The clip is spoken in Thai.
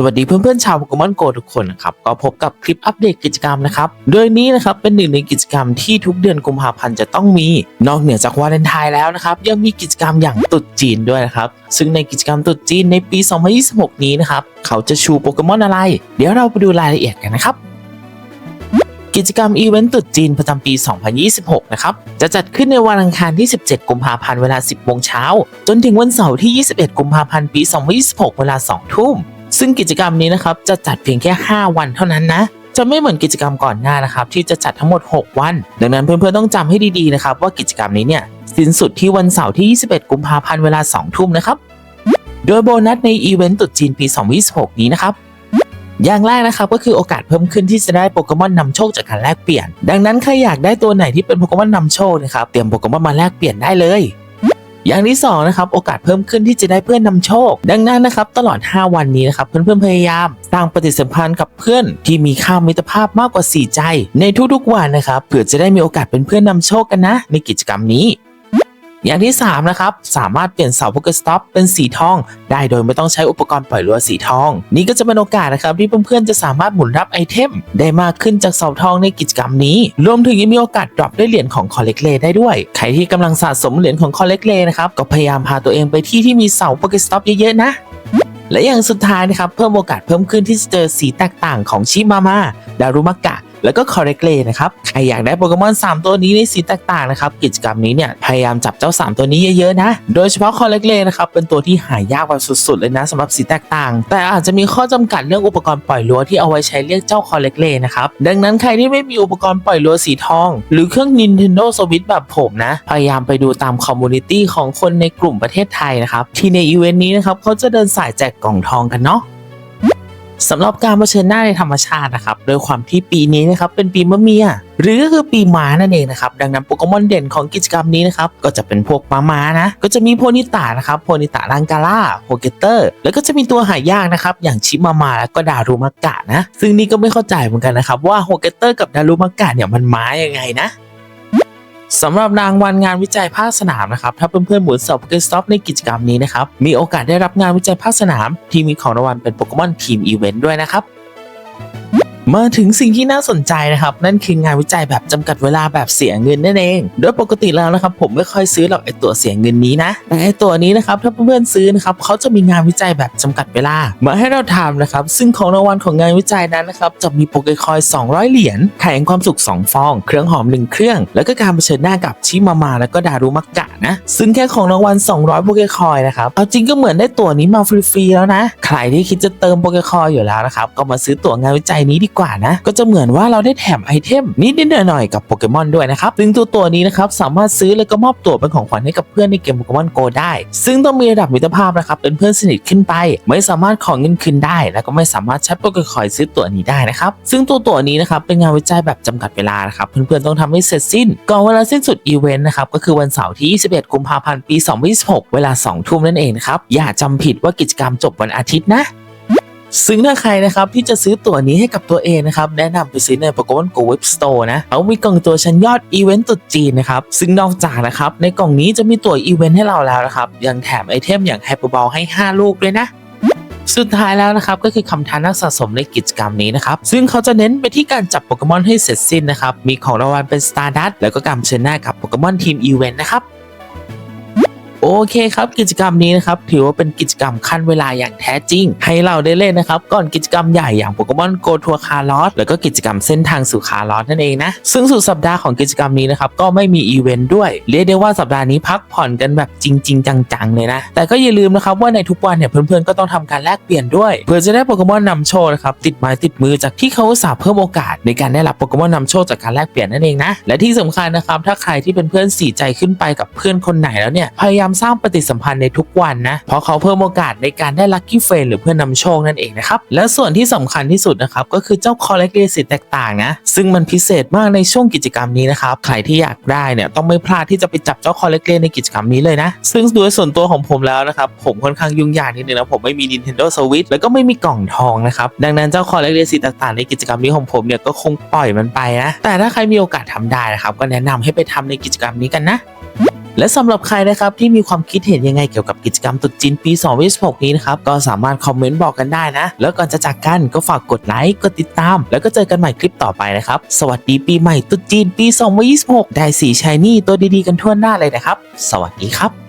สวัสดีเพื่อนๆชาวโปเกมอนโกทุกคนนะครับก็พบกับคลิปอัปเดตกิจกรรมนะครับโดยนี้นะครับเป็นหนึ่งในกิจกรรมที่ทุกเดือนกุมภาพันธ์จะต้องมี นอกเหนือจากวาเลนไทน์แล้วนะครับยังมีกิจกรรมอย่างตรุษจีนด้วยนะครับซึ่งในกิจกรรมตรุษจีนในปี 2026 นี้นะครับเขาจะชูโปเกมอนอะไร เดี๋ยวเราไปดูรายละเอียดกันนะครับกิจกรรมอีเวนต์ตรุษจีนประจำปี 2026 นะครับ จะจัดขึ้นในวันอังคารที่ 17 กุมภาพันธ์เวลา 10โมงเช้า จนถึงวันเสาร์ที่ 21 กุมภาพันธ์ ปี 2026 เวลา 2 ทุ่ม ซึ่งกิจกรรมนี้นะครับจะจัดเพียงแค่ 5 วันเท่านั้นนะจะไม่เหมือนกิจกรรมก่อนหน้านะครับที่จะจัดทั้งหมด 6 วัน ดังนั้นเพื่อนๆต้องจำให้ดีๆนะครับว่ากิจกรรมนี้เนี่ยสิ้นสุดที่วันเสาร์ที่ 21 กุมภาพันธ์เวลา 2 ทุ่มนะครับ โดยโบนัสในอีเวนต์ตรุษจีนปี 2026 นี้นะครับ อย่างแรกนะครับก็คือโอกาสเพิ่มขึ้นที่จะได้โปเกมอนนำโชคจากการแลกเปลี่ยน ดังนั้นใครอยากได้ตัวไหนที่เป็นโปเกมอนนำโชคนะครับเตรียมโปเกมอนมาแลกเปลี่ยนได้เลย อย่างที่สองนะครับโอกาสเพิ่มขึ้นที่จะได้เพื่อนนำโชค ดังนั้นนะครับตลอด 5 วันนี้นะครับเพื่อนๆพยายามสร้างปฏิสัมพันธ์กับเพื่อนที่มีค่ามิตรภาพมากกว่า 4 ใจ ในทุกๆวันนะครับเผื่อจะได้มีโอกาสเป็นเพื่อนนำโชคกันนะ ในกิจกรรมนี้ อย่างที่ 3 นะครับ สามารถเปลี่ยนเสาโปเกสต็อปเป็นสีทอง ได้โดยไม่ต้องใช้อุปกรณ์ปล่อยรัวสีทอง นี่ก็จะเป็นโอกาสนะครับที่เพื่อนๆจะสามารถหมุนรับไอเทม ได้มากขึ้นจากเสาทองในกิจกรรมนี้ รวมถึงยังมีโอกาสดรอปได้เหรียญของคอลเลกเลได้ด้วย ใครที่กำลังสะสมเหรียญของคอลเลกเลนะครับก็พยายามพาตัวเองไปที่ที่มีเสาโปเกสต็อปเยอะๆนะและอย่างสุดท้ายนะครับเพิ่มโอกาสเพิ่มขึ้นที่จะเจอสีแตกต่างของชิมามาดารุมากะ แล้วก็คอร์เรกเลนะครับใครอยากได้โปเกมอน 3 ตัวนี้ในสีต่างๆนะครับกิจกรรมนี้เนี่ยพยายามจับเจ้า 3 ตัวนี้เยอะๆนะ โดยเฉพาะคอร์เรกเลนะครับเป็นตัวที่หายากแบบสุดๆเลยนะสำหรับสีต่างๆ แต่อาจจะมีข้อจำกัดเรื่องอุปกรณ์ปล่อยลัวที่เอาไว้ใช้เรียกเจ้าคอร์เรกเลนะครับดังนั้นใครที่ไม่มีอุปกรณ์ปล่อยลัวสีทอง หรือเครื่อง Nintendo Switch แบบผมนะ พยายามไปดูตามคอมมูนิตี้ของคนในกลุ่มประเทศไทยนะครับที่ในอีเวนต์นี้นะครับเขาจะเดินสายแจกกล่องทองกันเนาะ สำหรับการเผชิญหน้าในธรรมชาตินะครับโดยความที่ปีนี้นะครับเป็นปีมะเมีย หรือก็คือปีม้านั่นเองนะครับดังนั้นโปเกมอนเด่นของกิจกรรมนี้นะครับก็จะเป็นพวกม้าม้านะก็จะมีโพนิตานะครับโพนิตาลังกาล่าโฮเกเตอร์ แล้วก็จะมีตัวหายากนะครับอย่างชิมามาแล้วก็ดารุมากะนะซึ่งนี่ก็ไม่เข้าใจเหมือนกันนะครับว่าโฮเกเตอร์กับดารุมากะเนี่ยมันม้ายังไงนะ สำหรับรางวัลงานวิจัยภาคสนามนะครับถ้าเพื่อนๆหมุนเสาโปเกสต็อปในกิจกรรมนี้นะครับมีโอกาสได้รับงานวิจัยภาคสนามที่มีของรางวัลเป็นโปเกมอนทีมอีเวนต์ด้วยนะครับ มาถึงสิ่งที่น่าสนใจนะครับ นั่นคืองานวิจัยแบบจำกัดเวลาแบบเสียเงินนั่นเอง โดยปกติแล้วนะครับ ผมไม่ค่อยซื้อหรอกไอตัวเสียเงินนี้นะแต่ไอตัวนี้นะครับถ้าเพื่อนๆซื้อนะครับเขาจะมีงานวิจัยแบบจำกัดเวลา มาให้เราทำนะครับ ซึ่งของรางวัลของงานวิจัยนั้นนะครับจะมีโปเกคอย200 เหรียญไข่แห่งความสุข 2 ฟอง เครื่องหอม 1 เครื่อง แล้วก็การเผชิญหน้ากับชิมามาแล้วก็ดารุมักกะนะซึ่งแค่ของรางวัล 200 โปเกคอยนะครับเอาจริงก็เหมือนได้ตัวนี้มาฟรีๆแล้วนะ ใครที่คิดจะเติมโปเกคอยอยู่แล้วนะครับก็มาซื้อตั๋วงานวิจัยนี้ดีกว่านะ ก็จะเหมือนว่าเราได้แถมไอเทมนิดๆหน่อยๆกับโปเกมอนด้วยนะครับซึ่งตัวตัวนี้นะครับสามารถซื้อแล้วก็มอบตัวเป็นของขวัญให้กับเพื่อนในเกมโปเกมอนโกได้ ซึ่งต้องมีระดับมิตรภาพนะครับเป็นเพื่อนสนิทขึ้นไป ไม่สามารถขอเงินคืนได้ แล้วก็ไม่สามารถใช้โปเกคอยซื้อตัวนี้ได้นะครับซึ่งตัวตัวนี้นะครับเป็นงานวิจัยแบบจำกัดเวลานะครับเพื่อนๆต้องทำให้เสร็จสิ้น ก่อนเวลาสิ้นสุดอีเวนต์นะครับก็คือวันเสาร์ที่ 21 กุมภาพันธ์ปี 2026 เวลา 2 ทุ่มนั่นเองนะครับอย่าจำผิดว่ากิจกรรมจบวันอาทิตย์นะ ซึ่งถ้าใครนะครับที่จะซื้อตั๋วนี้ให้กับตัวเองนะครับแนะนำไปซื้อใน Pokemon Go Web Store นะเขามีกล่องตัวชั้นยอดอีเวนต์ตรุษจีนนะครับซึ่งนอกจากนะครับในกล่องนี้จะมีตั๋วอีเวนต์ให้เราแล้วนะครับยังแถมไอเทมอย่างไฮเปอร์บอลให้ 5 ลูกด้วยนะสุดท้ายแล้วนะครับก็คือคำทานักสะสมในกิจกรรมนี้นะครับ ซึ่งเขาจะเน้นไปที่การจับโปเกมอนให้เสร็จสิ้นนะครับ มีของรางวัลเป็น Stardust แล้วก็การเชิญหน้ากับโปเกมอนทีมอีเวนต์นะครับ เคครับ กิจกรรมนี้นะครับถือว่าเป็นกิจกรรมขั้นเวลาอย่างแท้จริง ให้เราได้เล่นนะครับก่อนกิจกรรมใหญ่อย่างโปเกมอนโกทัวคาร์ลอสแล้วก็กิจกรรมเส้นทางสู่คาร์ลอสนั่นเองนะซึ่งสุดสัปดาห์ของกิจกรรมนี้นะครับก็ไม่มีอีเวนต์ด้วย เรียกได้ว่าสัปดาห์นี้พักผ่อนกันแบบจริง ๆ จังๆเลยนะแต่ก็อย่าลืมนะครับว่าในทุกวันเนี่ยเพื่อนๆก็ต้องทำการแลกเปลี่ยนด้วย เพื่อจะได้โปเกมอนนำโชคนะครับติดไม้ติดมือจากที่เขาสาเพิ่มโอกาส ในการได้รับโปเกมอนนำโชคจากการแลกเปลี่ยนนั่นเองนะและที่สำคัญนะครับถ้าใครที่เป็นเพื่อนสีใจขึ้นไปกับเพื่อนคนไหนแล้วเนี่ยพยายามสร้างปฏิสัมพันธ์ในทุกวันนะ เพราะเขาเพิ่มโอกาสในการได้ลัคกี้เฟรนหรือเพื่อนนำโชคนั่นเองนะครับ และส่วนที่สำคัญที่สุดนะครับ ก็คือเจ้าคอลเลกเ s สิแตกต่างนะ ซึ่งมันพิเศษมากในช่วงกิจกรรมนี้นะครับ ใครที่อยากได้เนี่ยต้องไม่พลาดที่จะไปจับเจ้าคอลเลกเในกิจกรรมนี้เลยนะ ซึ่งโดยส่วนตัวของผมแล้วนะครับผมค่อนข้างยุ่งยากนิดนึงนะผมไม่มี Nintendo Switch แล้วก็ไม่มีกล่องทองนะครับดังนั้นเจ้าคอลเลกเ s สิตต่างๆ ในกิจกรรมนี้ของผมเนี่ยก็คงปล่อยมันไปนะแต่ถ้าใครมีโอกาสทำได้นะครับก็แนะนำให้ไปทำในกิจกรรมนี้กันนะ และสำหรับใครนะครับที่มีความคิดเห็นยังไงเกี่ยวกับกิจกรรมตรุษจีนปี 2026 นี้นะครับก็สามารถคอมเมนต์บอกกันได้นะ แล้วก่อนจะจากกันก็ฝากกดไลค์กดติดตาม แล้วก็เจอกันใหม่คลิปต่อไปนะครับ สวัสดีปีใหม่ตรุษจีนปี 2026 ได้สีชายนี่ตัวดีๆกันทั่วหน้าเลยนะครับ สวัสดีครับ